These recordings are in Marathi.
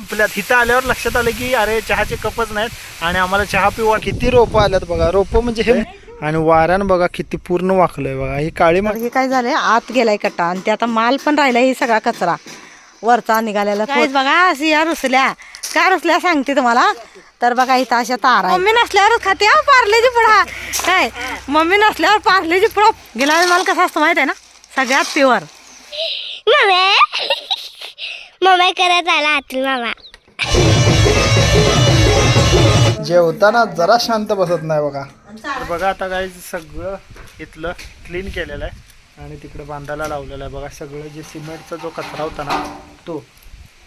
संपल्यात. इथं आल्यावर लक्षात आलं की अरे चहाचे कपच नाहीत आणि आम्हाला चहा पिवा. किती रोपं आल्यात बघा. रोपं म्हणजे हे आणि वाऱ्यानं बघा किती पूर्ण वाकलंय बघा. ही काळी हे काय झालंय? आत गेलाय कट्टा आणि ते आता माल पण राहिलाय ही सगळा कचरा. वरचा निघालेला काय बघा अशी या रुसल्या. का रुसल्या सांगते तुम्हाला? तर बघा इथं अशा तारा मम्मी नसल्यावर खाते हा पार्लेजी पुढा काय? मम्मी नसल्यावर पार्लेजी पुढं गेला माल कसा असतो माहीत आहे ना? सगळ्यात प्युअर मम्मी मम्मी करत आला हातील मामा. जेवताना जरा शांत बसत नाही बघा. तर बघा आता काय सगळं इथलं क्लीन केलेलं आहे. आणि तिकडे बांधायला लावलेलं आहे. बघा सगळं जे सिमेंटचा जो कचरा होता ना तो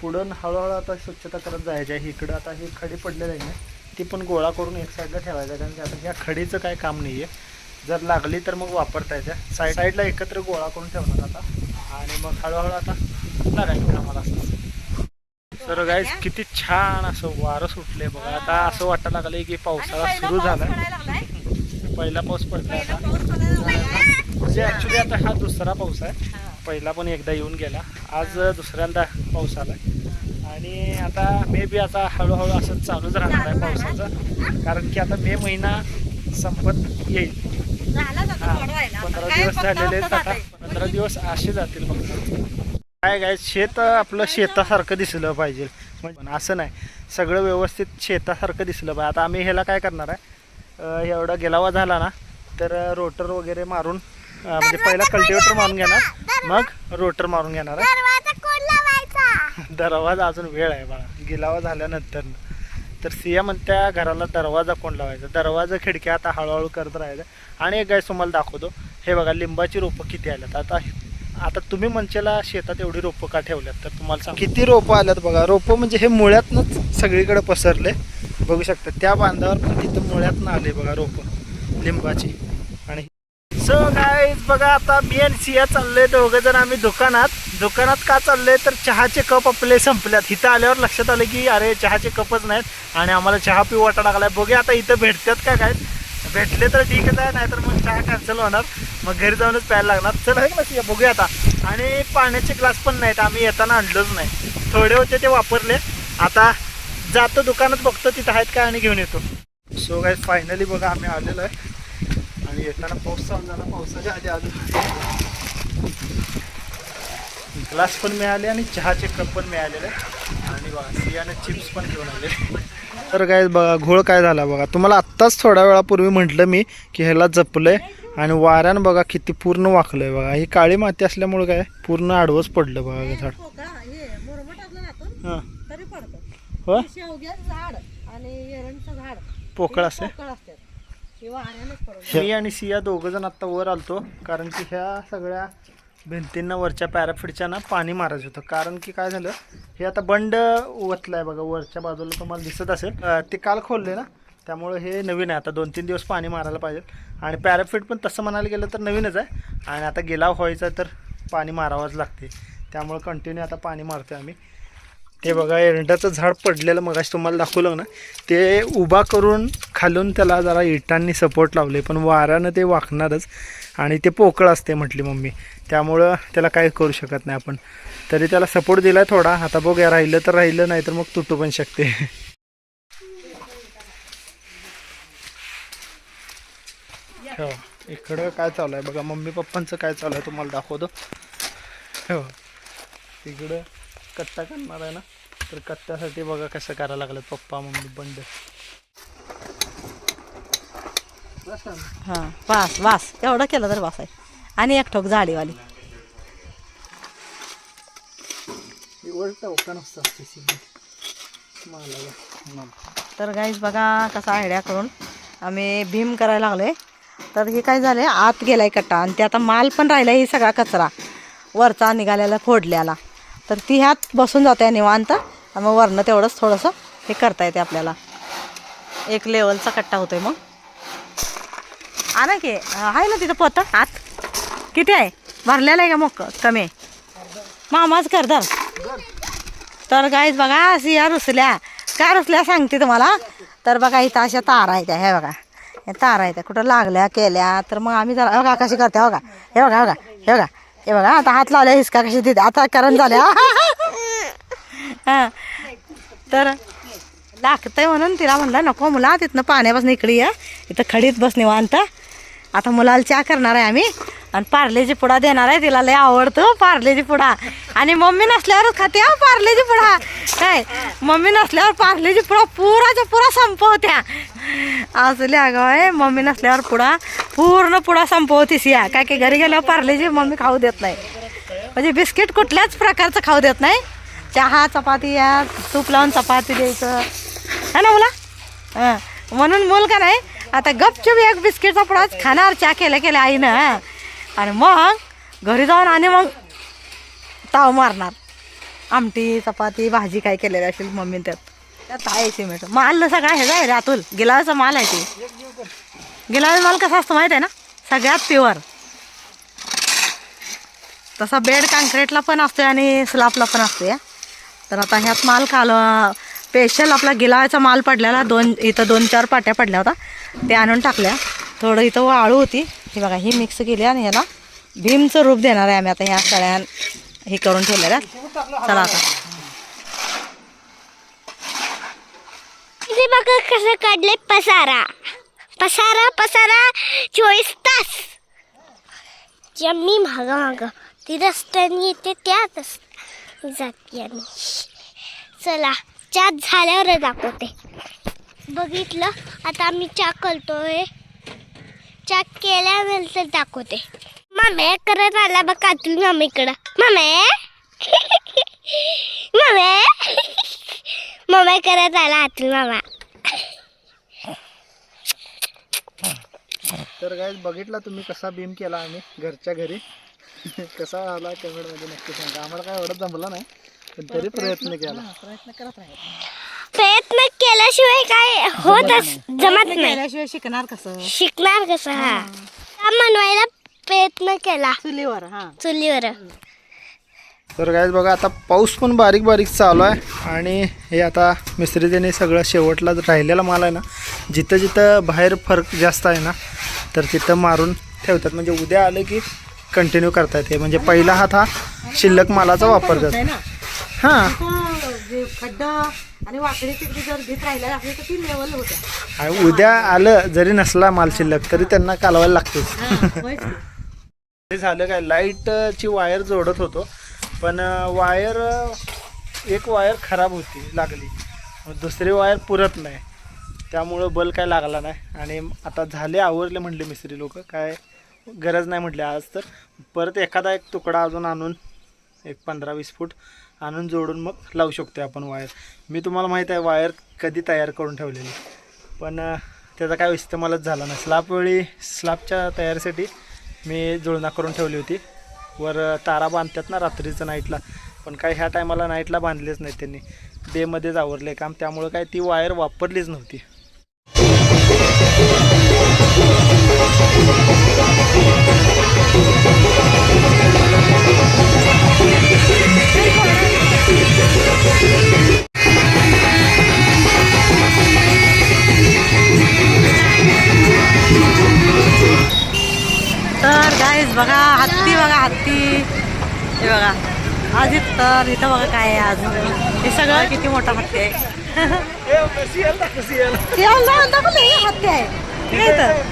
पुढं हळूहळू आता स्वच्छता करत जायचं आहे. इकडं आता हे खडी पडलेलं आहे ना ती पण गोळा करून एक साईडला ठेवायचं आहे. कारण की आता ह्या खडीचं काय काम नाही आहे जर लागली तर मग वापरता येते. साईड साईडला एकत्र गोळा करून ठेवणार आता. आणि मग हळूहळू आता लागायचं कामाला असं तर गाईज किती छान असं वारं सुटले बघा. आता असं वाटायला लागलंय की पावसाळा सुरू झाला पहिला पाऊस पडला आता. म्हणजे ऍक्च्युली आता हा दुसरा पाऊस आहे. पहिला पण एकदा येऊन गेला. आज दुसऱ्यांदा पाऊस आला आणि आता मे बी आता हळूहळू असं चालूच राहणार आहे पावसाचं. कारण की आता मे महिना संपत येईल. हा, पंधरा दिवस झालेले आहेत आता. पंधरा दिवस असे जातील फक्त. काय काय? शेत आपलं शेतासारखं दिसलं पाहिजे. म्हणजे असं नाही. सगळं व्यवस्थित शेतासारखं दिसलं पाहिजे. आता आम्ही ह्याला काय करणार आहे? एवढा गेलावा झाला ना तर रोटर वगैरे मारून म्हणजे पहिला कल्टिवेटर मारून घेणार. मग रोटर मारून घेणार दरवाजा अजून वेळ आहे बाळा. गिलावा झाल्यानंतर. तर सिया म्हणत्या घराला दरवाजा कोण लावायचा? दरवाजा खिडक्या आता हळूहळू करत राहायचं. आणि एक गाय तुम्हाला दाखवतो. हे बघा लिंबाची रोपं किती आल्यात. आता आता तुम्ही म्हणचेला शेतात एवढी रोपं का ठेवल्यात? तर तुम्हाला सांग. किती रोपं आल्यात बघा. रोपं म्हणजे हे मुळ्यातनंच सगळीकडे पसरले. बघू शकता त्या बांधावर पण तिथं मुळ्यातनं आले बघा रोपं लिंबाची. आणि सो गाईज बघा आता मी आणि सिया चाललोय दोघं जण आम्ही दुकानात. दुकानात का चाललोय? तर चहाचे कप आपले संपल्यात. इथं आल्यावर लक्षात आलं की अरे चहाचे कपच नाहीत आणि आम्हाला चहा पिऊ वाटा लागलाय. बघूया आता इथं भेटतात का काय भेटले तर ठीकच आहे नाहीतर मग चहा कॅन्सल होणार. मग घरी जाऊनच प्यायला लागणार. चल आहे ना बघूया आता. आणि पाण्याचे ग्लास पण नाहीत आम्ही येताना आणलोच नाही. थोडे होते ते वापरले. आता जातो दुकानात बघतो तिथं आहेत का आणि घेऊन येतो. सो काय फायनली बघा आम्ही आलेलो आहे. आणि येताना पाऊस चालू झाला. पावसाच्या आधी आलो. ग्लास पण मिळाले आणि चहाचे कप पण मिळालेले. आणि वासी आणि चिप्स पण घेऊन आले. तर काय बघा घोळ काय झाला बघा. तुम्हाला आत्ताच थोड्या वेळापूर्वी म्हटलं मी की ह्याला जपलंय आणि वाऱ्यानं बघा किती पूर्ण वाकलंय बघा. ही काळी माती असल्यामुळे काय पूर्ण आडवंच पडलं बघा हे झाड. हां हो पोकळ असते. हे मी आणि सिया दोघं जण आता वर आलतो कारण की ह्या सगळ्या भिंतींना वरच्या पॅराफिटच्या ना पाणी मारायचं होतं. कारण की काय झालं हे आता बंड वतलाय बघा वरच्या बाजूला तुम्हाला दिसत असेल. ते काल खोलले ना त्यामुळे हे नवीन आहे. आता दोन तीन दिवस पाणी मारायला पाहिजे. आणि पॅराफिट पण तसं म्हणायला गेलं तर नवीनच आहे. आणि आता गेलाव व्हायचा तर पाणी मारावंच लागते. त्यामुळे कंटिन्यू आता पाणी मारतोय आम्ही. ते बघा एरंडाचं झाड पडलेलं मगाशी तुम्हाला दाखवलं ना ते उभा करून खालून त्याला जरा इटांनी सपोर्ट लावले पण वाऱ्यानं ते वाकणारच. आणि ते पोकळ असते म्हटली मम्मी. त्यामुळं त्याला काही करू शकत नाही आपण. तरी त्याला सपोर्ट दिला थोडा. आता बघूया राहिलं तर राहिलं नाही तर मग तुटू पण शकते. हो इकडं काय चालू आहे? बघा मम्मी पप्पांचं काय चालू आहे तुम्हाला दाखवतो. हो तिकडं कट्टा करणार आहे ना? तर कट्ट्यासाठी बघा कसं करायला लागलं पप्पा मम्मी बंड. हां वास वास. एवढं केलं तर वास आहे. आणि एक ठोक झाडीवाली तर गाईज बघा कसा आयडिया करून आम्ही भीम करायला लागलोय. तर हे काय झालंय आत गेलाय कट्टा आणि ते आता माल पण राहिलाय ही सगळा कचरा. वरचा निघालेला फोडल्याला. तर ती ह्यात बसून जाते निवांत आणि मग वरनं तेवढंच थोडंसं हे करता येते आपल्याला. एक लेवलचा कट्टा होतोय मग. आणा की आहे ना तिथं पोतं आत. किती आहे? भरलेलं आहे का मग कमी आहे. मामाच कर धर. तर गाईच बघा अशी या रुसल्या. काय रुसल्या सांगते तुम्हाला? तर बघा इथं अशा तारा आहेत हे बघा. हे तारा आहेत कुठं लागल्या केल्या. तर मग आम्ही जरा बघा कशी करते हो का हे बघा बघा हे बघा. हे बघा आता हात लावल्या हिसका कशी देते. आता करण झाल्या. हां. तर लागतंय म्हणून तिला म्हणलं नको मुला तिथनं पाण्यापासून इकडे ये. इथं खडीत बस निवांत. आता मुलाला चहा करणार आहे आम्ही. आणि पार्लेजी पुडा देणार आहे तिला लय आवडतो हो पार्लेजी पुडा. आणि मम्मी नसल्यावरच खाते हा पार्लेजी पुडा. काय? मम्मी नसल्यावर पार्लेजी पुडा पुराच्या पुरा संपवत्या. असले अगं आहे मम्मी नसल्यावर पुडा पूर्ण पुडा संपवतीस या. काय की घरी गेल्यावर पार्लेजी मम्मी खाऊ देत नाही. म्हणजे बिस्किट कुठल्याच प्रकारचं खाऊ देत नाही. चहा चपाती या तूप लावून चपाती द्यायचं. है ना मुला? हां. म्हणून मूल का नाही आता गपचूप एक बिस्किटचा पुडाच खाणार चहा केल्या केल्या आईनं. हं. आणि मग घरी जाऊन आणि मग ताव मारणार. आमटी चपाती भाजी काय केलेली असेल मम्मी त्यात. त्यात आहे सिमेंट माल सगळा हे जाय रे अतुल गिलावाचा माल आहे ते. गिलावा माल कसा असतो माहीत आहे ना? सगळ्यात प्युअर तसा बेड काँक्रीटला पण असतो आणि स्लॅपला पण असतो या तर आता ह्यात माल काल स्पेशल आपला गिलावाचा माल पडलेला. दोन इथं दोन चार पाट्या पडल्या होता ते आणून टाकल्या. थोडं इथं वाळू होती. हे बघा हे मिक्स केली आणि ह्याला भीमचं रूप देणार आहे आम्ही आता ह्या सगळ्या हे करून ठेवलेल्या. चला आता. हे बघा कसं काढले पसारा. पसारा पसारा चोवीस तास. मी मागा माग ती रस्त्याने येते त्याच जाते आम्ही. चला चहा झाल्यावर दाखवते. बघितलं? आता आम्ही चा करतोय. चा केल्यानंतर दाखवते. मामे करत आला बघा तुम्ही मम्मीकडं मामे? मामे? मामा करत आला आतून मामा. तर काय बघितला तुम्ही कसा बीम केला आम्ही घरच्या घरी? कसा आला कमेंटमध्ये नक्की सांगा. आम्हाला काय एवढं जमलं नाही पण तरी प्रयत्न केला. प्रयत्न करत राहील. प्रयत्न केल्याशिवाय काय होतच जमत नाही. केल्याशिवाय शिकणार कसं? शिकणार कसं हा. बनवायला प्रयत्न केला. चुलीवर हा. चुलीवर. तर काय बघा आता पाऊस पण बारीक बारीक चालू आहे. आणि हे आता मिस्त्री त्याने सगळं शेवटला राहिलेला माल आहे ना जिथं जिथं बाहेर फरक जास्त आहे ना तर तिथं मारून ठेवतात. म्हणजे उद्या आलं की कंटिन्यू करता येते म्हणजे पहिला हात हा शिल्लक मालाचा वापर ना. हां. जे खड्डा आणि वाकडी तिकडे जर भीत राहिल्या तर ती लेवल होत्या. आणि उद्या आलं जरी नसला माल शिल्लक तरी त्यांना कालवायला लागतेच. हा, होयच की. ते झालं काय लाईटची वायर जोडत होतो पण वायर एक वायर खराब होती लागली. दुसरी वायर पुरत नाही. त्यामुळं बल काय लागला नाही. आणि आता झाले आवरले म्हणले मिस्त्री लोक. काय गरज नाही म्हटले आज तर. परत एखादा एक तुकडा अजून आणून एक पंधरा वीस फूट. आणून जोडून मग लावू शकतो आपण वायर. मी तुम्हाला माहीत आहे वायर कधी तयार करून ठेवलेली. पण त्याचा काय इस्तेमालच झाला नाही. स्लाब वेळी स्लाबच्या तयारीसाठी मी जुळणा करून ठेवली होती. वर तारा बांधतात ना रात्रीचं नाईटला पण काय ह्या टायमाला नाईटला बांधलेच नाही त्यांनी. डेमध्येच आवरले काम. त्यामुळं काय ती वायर वापरलीच नव्हती. आज इथं तर इथं बघा काय आहे आज हे सगळं किती मोठा हत्ती आहे? नाही, हत्ती आहे. हे इथं.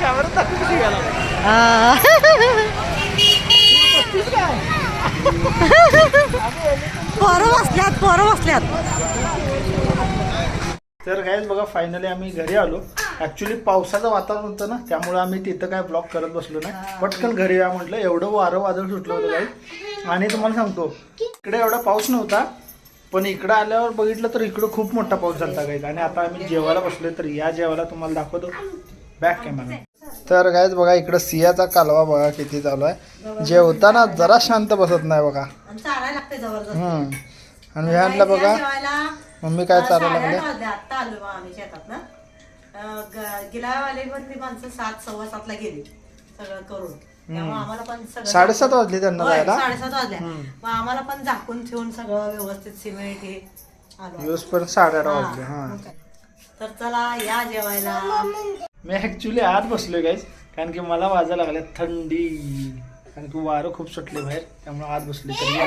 हा. पोरं बसल्यात पोरं बसल्यात. तर काय बघा फायनली आम्ही घरी आलो. ऍक्च्युली पावसाचं वातावरण होतं ना त्यामुळे आम्ही तिथं काय ब्लॉक करत बसलो नाही. पटकन घरी या म्हटलं एवढं वारं वादळ सुटलं होतं काही. आणि तुम्हाला सांगतो इकडे एवढा पाऊस नव्हता पण इकडं आल्यावर बघितलं तर इकडं खूप मोठा पाऊस झाला काही. आणि आता आम्ही जेवायला बसलोय तर या जेवायला तुम्हाला दाखवतो. बॅक कॅमेरा तर गायच बघा इकडं सियाचा कालवा बघा किती चालू आहे. जेवताना जरा शांत बसत नाही बघा. आणि व्हॅनला बघा मम्मी काय चालू लागले साडेआठ वाजले, आत्ता आलो बा आम्ही शेतातनं अं, ग- गिलावाले पण ती माणसं सात सव्वा सातला गेली सगळं करून. त्यामुळे आम्हाला पण सगळं साडेसात वाजले त्यांना होय, जायला? साडेसात वाजल्या मग आम्हाला पण झाकून ठेवून सगळं व्यवस्थित सिमेंट हे आलो. दिवस पण साडेआठ वाजले हा. मग काय. तर चला या जेवायला. मी ऍक्च्युली आत बसलोय गाईज कारण की मला वाजायला लागल्या थंडी. कारण की वारं खूप सुटले बाहेर. त्यामुळे आत बसले तरी.